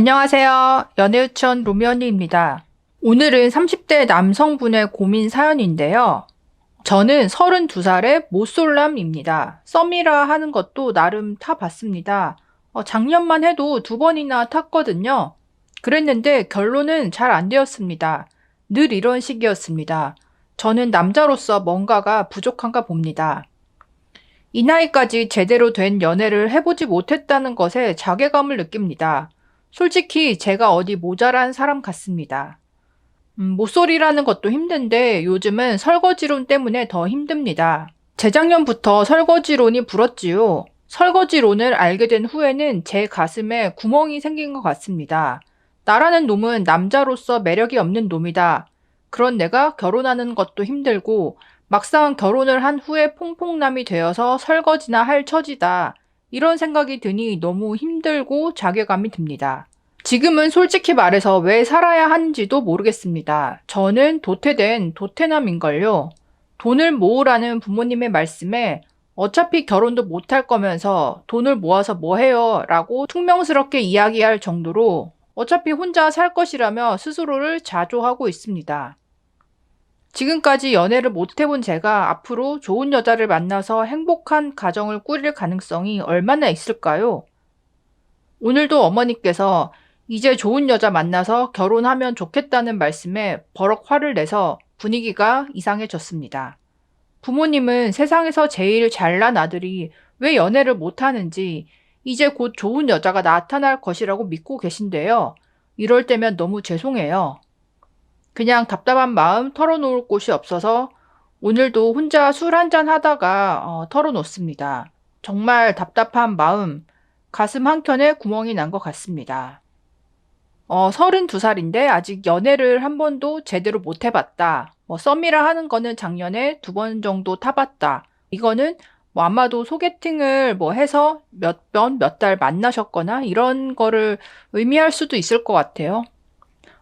안녕하세요. 연애유치원 로미언니입니다. 오늘은 30대 남성분의 고민 사연인데요. 저는 32살의 모쏠남입니다. 썸이라 하는 것도 나름 타봤습니다. 어, 작년만 해도 두 번이나 탔거든요. 그랬는데 결론은 잘 안 되었습니다. 늘 이런 식이었습니다. 저는 남자로서 뭔가가 부족한가 봅니다. 이 나이까지 제대로 된 연애를 해보지 못했다는 것에 자괴감을 느낍니다. 솔직히 제가 어디 모자란 사람 같습니다. 음, 모쏠이라는 것도 힘든데 요즘은 설거지론 때문에 더 힘듭니다. 재작년부터 설거지론이 불었지요. 설거지론을 알게 된 후에는 제 가슴에 구멍이 생긴 것 같습니다. 나라는 놈은 남자로서 매력이 없는 놈이다. 그런 내가 결혼하는 것도 힘들고 막상 결혼을 한 후에 퐁퐁남이 되어서 설거지나 할 처지다. 이런 생각이 드니 너무 힘들고 자괴감이 듭니다. 지금은 솔직히 말해서 왜 살아야 하는지도 모르겠습니다. 저는 도태된 도태남인걸요. 돈을 모으라는 부모님의 말씀에 어차피 결혼도 못할 거면서 돈을 모아서 뭐 해요? 라고 퉁명스럽게 이야기할 정도로 어차피 혼자 살 것이라며 스스로를 자조하고 있습니다. 지금까지 연애를 못 해본 제가 앞으로 좋은 여자를 만나서 행복한 가정을 꾸릴 가능성이 얼마나 있을까요? 오늘도 어머니께서 이제 좋은 여자 만나서 결혼하면 좋겠다는 말씀에 버럭 화를 내서 분위기가 이상해졌습니다. 부모님은 세상에서 제일 잘난 아들이 왜 연애를 못하는지 이제 곧 좋은 여자가 나타날 것이라고 믿고 계신데요. 이럴 때면 너무 죄송해요. 그냥 답답한 마음 털어놓을 곳이 없어서 오늘도 혼자 술 한잔 하다가 어, 털어놓습니다. 정말 답답한 마음, 가슴 한켠에 구멍이 난 것 같습니다. 어, 32살인데 아직 연애를 한 번도 제대로 못 해봤다. 뭐 썸이라 하는 거는 작년에 두 번 정도 타봤다. 이거는 뭐 아마도 소개팅을 뭐 해서 몇 번, 몇 달 만나셨거나 이런 거를 의미할 수도 있을 것 같아요.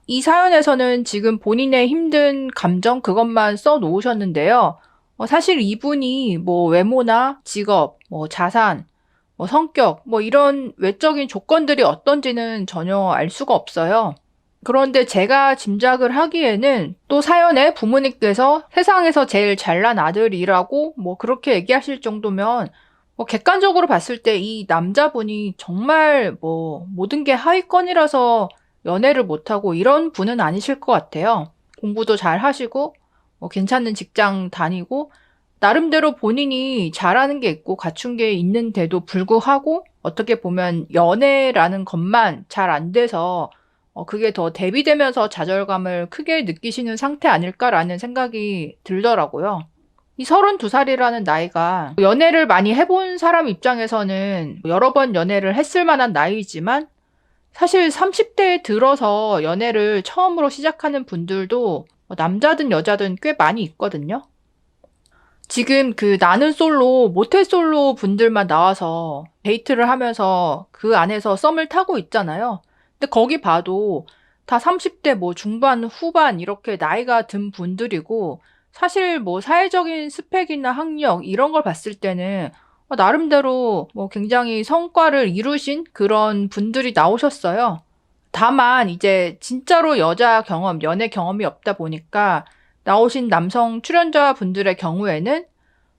이 사연에서는 지금 본인의 힘든 감정 그것만 써 놓으셨는데요. 어, 사실 이분이 뭐 외모나 직업, 뭐 자산, 뭐 성격, 뭐 이런 외적인 조건들이 어떤지는 전혀 알 수가 없어요. 그런데 제가 짐작을 하기에는 또 사연에 부모님께서 세상에서 제일 잘난 아들이라고 뭐 그렇게 얘기하실 정도면 뭐 객관적으로 봤을 때 이 남자분이 정말 뭐 모든 게 하위권이라서 연애를 못하고 이런 분은 아니실 것 같아요. 공부도 잘 하시고, 뭐 괜찮은 직장 다니고, 나름대로 본인이 잘하는 게 있고 갖춘 게 있는데도 불구하고 어떻게 보면 연애라는 것만 잘 안 돼서 어, 그게 더 대비되면서 좌절감을 크게 느끼시는 상태 아닐까라는 생각이 들더라고요. 이 32살이라는 나이가 연애를 많이 해본 사람 입장에서는 여러 번 연애를 했을 만한 나이지만 사실 30대에 들어서 연애를 처음으로 시작하는 분들도 남자든 여자든 꽤 많이 있거든요. 지금 그 나는 솔로, 모텔 솔로 분들만 나와서 데이트를 하면서 그 안에서 썸을 타고 있잖아요. 근데 거기 봐도 다 30대 뭐 중반, 후반 이렇게 나이가 든 분들이고 사실 뭐 사회적인 스펙이나 학력 이런 걸 봤을 때는 어, 나름대로 뭐 굉장히 성과를 이루신 그런 분들이 나오셨어요. 다만 이제 진짜로 여자 경험, 연애 경험이 없다 보니까 나오신 남성 출연자 분들의 경우에는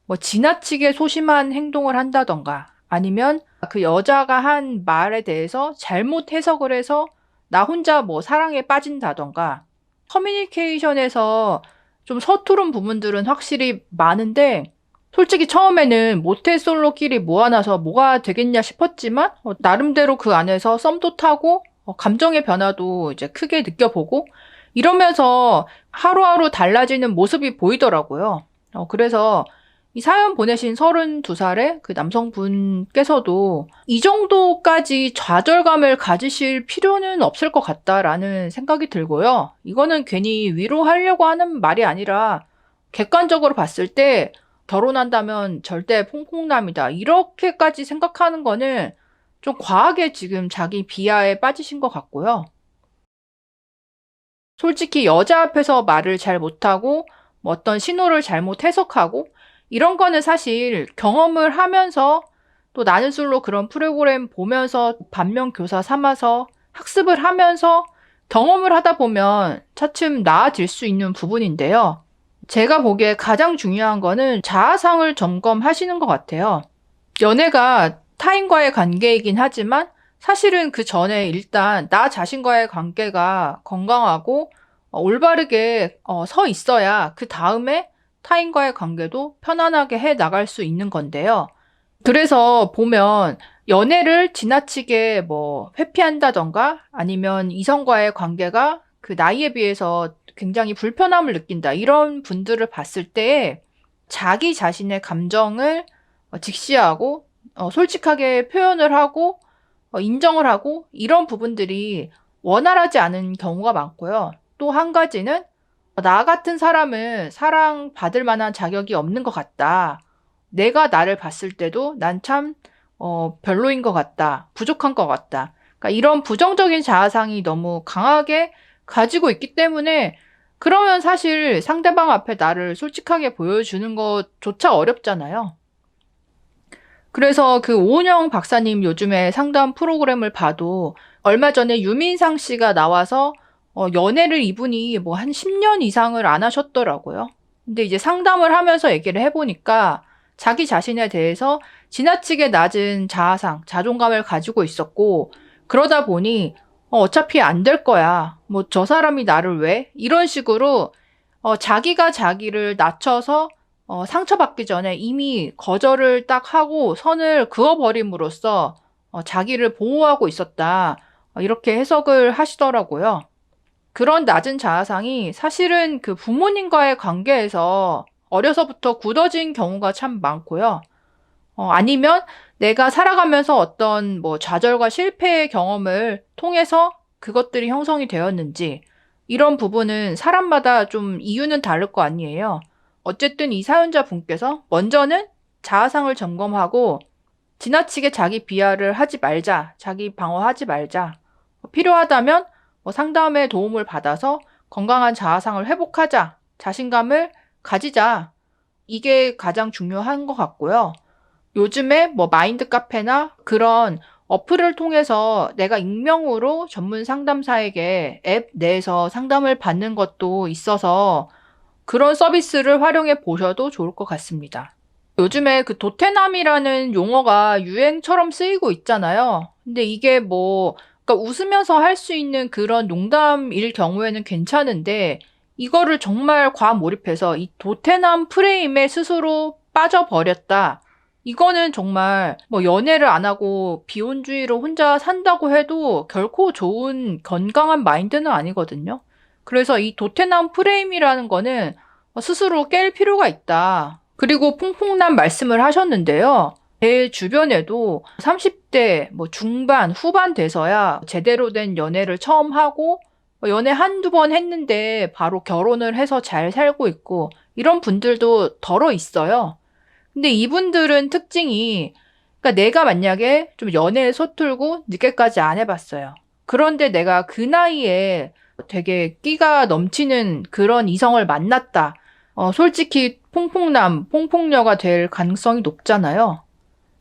뭐 지나치게 소심한 행동을 한다던가 아니면 그 여자가 한 말에 대해서 잘못 해석을 해서 나 혼자 뭐 사랑에 빠진다던가 커뮤니케이션에서 좀 서투른 부분들은 확실히 많은데 솔직히 처음에는 모태솔로끼리 모아놔서 뭐가 되겠냐 싶었지만 어, 나름대로 그 안에서 썸도 타고 어, 감정의 변화도 이제 크게 느껴보고 이러면서 하루하루 달라지는 모습이 보이더라고요. 어, 그래서 이 사연 보내신 32살의 그 남성분께서도 이 정도까지 좌절감을 가지실 필요는 없을 것 같다라는 생각이 들고요. 이거는 괜히 위로하려고 하는 말이 아니라 객관적으로 봤을 때 결혼한다면 절대 퐁퐁남이다. 이렇게까지 생각하는 거는 좀 과하게 지금 자기 비하에 빠지신 것 같고요. 솔직히 여자 앞에서 말을 잘 못하고 뭐 어떤 신호를 잘못 해석하고 이런 거는 사실 경험을 하면서 또 나는 솔로 그런 프로그램 보면서 반면 교사 삼아서 학습을 하면서 경험을 하다 보면 차츰 나아질 수 있는 부분인데요. 제가 보기에 가장 중요한 거는 자아상을 점검하시는 것 같아요. 연애가 타인과의 관계이긴 하지만 사실은 그 전에 일단 나 자신과의 관계가 건강하고 어, 올바르게 어, 서 있어야 그 다음에 타인과의 관계도 편안하게 해 나갈 수 있는 건데요. 그래서 보면 연애를 지나치게 뭐 회피한다던가 아니면 이성과의 관계가 그 나이에 비해서 굉장히 불편함을 느낀다. 이런 분들을 봤을 때 자기 자신의 감정을 어, 직시하고 어, 솔직하게 표현을 하고 어, 인정을 하고 이런 부분들이 원활하지 않은 경우가 많고요. 또 한 가지는 나 같은 사람은 사랑받을 만한 자격이 없는 것 같다. 내가 나를 봤을 때도 난참 어, 별로인 것 같다. 부족한 것 같다. 그러니까 이런 부정적인 자아상이 너무 강하게 가지고 있기 때문에 그러면 사실 상대방 앞에 나를 솔직하게 보여주는 것조차 어렵잖아요. 그래서 그 오은영 박사님 요즘에 상담 프로그램을 봐도 얼마 전에 유민상 씨가 나와서 어, 연애를 이분이 뭐 한 10년 이상을 안 하셨더라고요. 근데 이제 상담을 하면서 얘기를 해보니까 자기 자신에 대해서 지나치게 낮은 자아상, 자존감을 가지고 있었고, 그러다 보니, 어, 어차피 안 될 거야. 뭐, 저 사람이 나를 왜? 이런 식으로, 어, 자기가 자기를 낮춰서, 어, 상처받기 전에 이미 거절을 딱 하고 선을 그어버림으로써, 어, 자기를 보호하고 있었다. 어, 이렇게 해석을 하시더라고요. 그런 낮은 자아상이 사실은 그 부모님과의 관계에서 어려서부터 굳어진 경우가 참 많고요. 어, 아니면 내가 살아가면서 어떤 뭐 좌절과 실패의 경험을 통해서 그것들이 형성이 되었는지 이런 부분은 사람마다 좀 이유는 다를 거 아니에요. 어쨌든 이 사연자 분께서 먼저는 자아상을 점검하고 지나치게 자기 비하를 하지 말자, 자기 방어하지 말자. 필요하다면 뭐 상담의 도움을 받아서 건강한 자아상을 회복하자, 자신감을 가지자. 이게 가장 중요한 것 같고요. 요즘에 뭐 마인드 카페나 그런 어플을 통해서 내가 익명으로 전문 상담사에게 앱 내에서 상담을 받는 것도 있어서 그런 서비스를 활용해 보셔도 좋을 것 같습니다. 요즘에 그 도테남이라는 용어가 유행처럼 쓰이고 있잖아요. 근데 이게 뭐, 그러니까 웃으면서 할 수 있는 그런 농담일 경우에는 괜찮은데, 이거를 정말 과몰입해서 이 도태남 프레임에 스스로 빠져버렸다. 이거는 정말 뭐 연애를 안 하고 비혼주의로 혼자 산다고 해도 결코 좋은 건강한 마인드는 아니거든요. 그래서 이 도태남 프레임이라는 거는 스스로 깰 필요가 있다. 그리고 퐁퐁남 말씀을 하셨는데요. 제 주변에도 30대 뭐 중반, 후반 돼서야 제대로 된 연애를 처음 하고 뭐 연애 한두 번 했는데 바로 결혼을 해서 잘 살고 있고 이런 분들도 덜어 있어요. 근데 이분들은 특징이 그러니까 내가 만약에 좀 연애에 서툴고 늦게까지 안 해봤어요. 그런데 내가 그 나이에 되게 끼가 넘치는 그런 이성을 만났다. 어, 솔직히 퐁퐁남, 퐁퐁녀가 될 가능성이 높잖아요.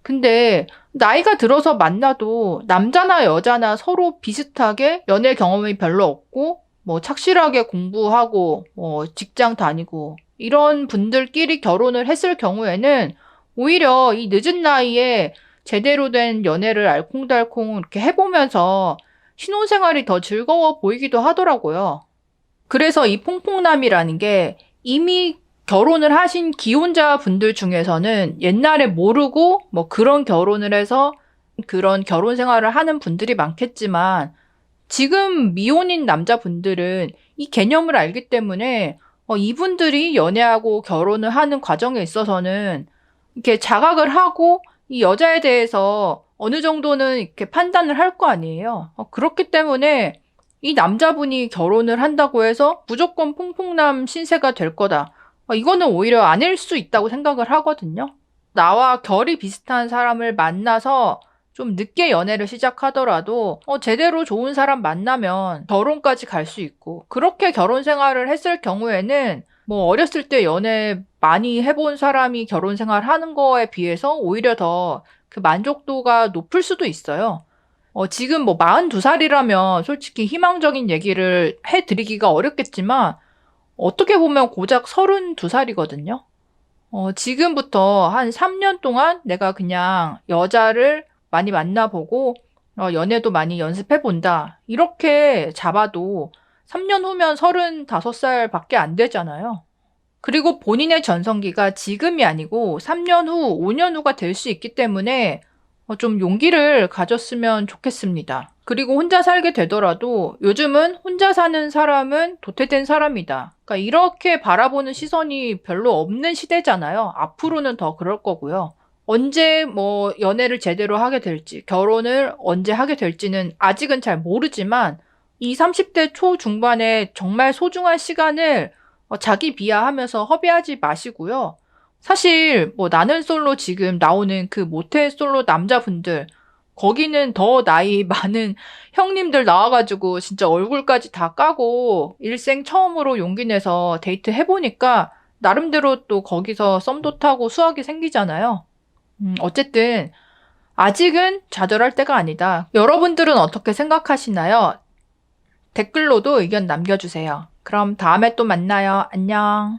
근데 나이가 들어서 만나도 남자나 여자나 서로 비슷하게 연애 경험이 별로 없고 뭐 착실하게 공부하고 뭐 직장 다니고 이런 분들끼리 결혼을 했을 경우에는 오히려 이 늦은 나이에 제대로 된 연애를 알콩달콩 이렇게 해보면서 신혼생활이 더 즐거워 보이기도 하더라고요. 그래서 이 퐁퐁남이라는 게 이미 결혼을 하신 기혼자 분들 중에서는 옛날에 모르고 뭐 그런 결혼을 해서 그런 결혼 생활을 하는 분들이 많겠지만 지금 미혼인 남자분들은 이 개념을 알기 때문에 어, 이분들이 연애하고 결혼을 하는 과정에 있어서는 이렇게 자각을 하고 이 여자에 대해서 어느 정도는 이렇게 판단을 할 거 아니에요. 어, 그렇기 때문에 이 남자분이 결혼을 한다고 해서 무조건 퐁퐁남 신세가 될 거다. 어, 이거는 오히려 아닐 수 있다고 생각을 하거든요. 나와 결이 비슷한 사람을 만나서 좀 늦게 연애를 시작하더라도 어, 제대로 좋은 사람 만나면 결혼까지 갈 수 있고 그렇게 결혼 생활을 했을 경우에는 뭐 어렸을 때 연애 많이 해본 사람이 결혼 생활 하는 거에 비해서 오히려 더 그 만족도가 높을 수도 있어요. 어, 지금 뭐 42살이라면 솔직히 희망적인 얘기를 해드리기가 어렵겠지만, 어떻게 보면 고작 32살이거든요. 어, 지금부터 한 3년 동안 내가 그냥 여자를 많이 만나보고, 어, 연애도 많이 연습해본다. 이렇게 잡아도 3년 후면 35살 밖에 안 되잖아요. 그리고 본인의 전성기가 지금이 아니고 3년 후, 5년 후가 될 수 있기 때문에 어, 좀 용기를 가졌으면 좋겠습니다. 그리고 혼자 살게 되더라도 요즘은 혼자 사는 사람은 도태된 사람이다. 그러니까 이렇게 바라보는 시선이 별로 없는 시대잖아요. 앞으로는 더 그럴 거고요. 언제 뭐 연애를 제대로 하게 될지, 결혼을 언제 하게 될지는 아직은 잘 모르지만 이 30대 초중반에 정말 소중한 시간을 어, 자기 비하하면서 허비하지 마시고요. 사실 뭐 나는 솔로 지금 나오는 그 모태 솔로 남자분들 거기는 더 나이 많은 형님들 나와가지고 진짜 얼굴까지 다 까고 일생 처음으로 용기 내서 데이트 해보니까 나름대로 또 거기서 썸도 타고 수학이 생기잖아요. 음, 어쨌든 아직은 좌절할 때가 아니다. 여러분들은 어떻게 생각하시나요? 댓글로도 의견 남겨주세요. 그럼 다음에 또 만나요. 안녕.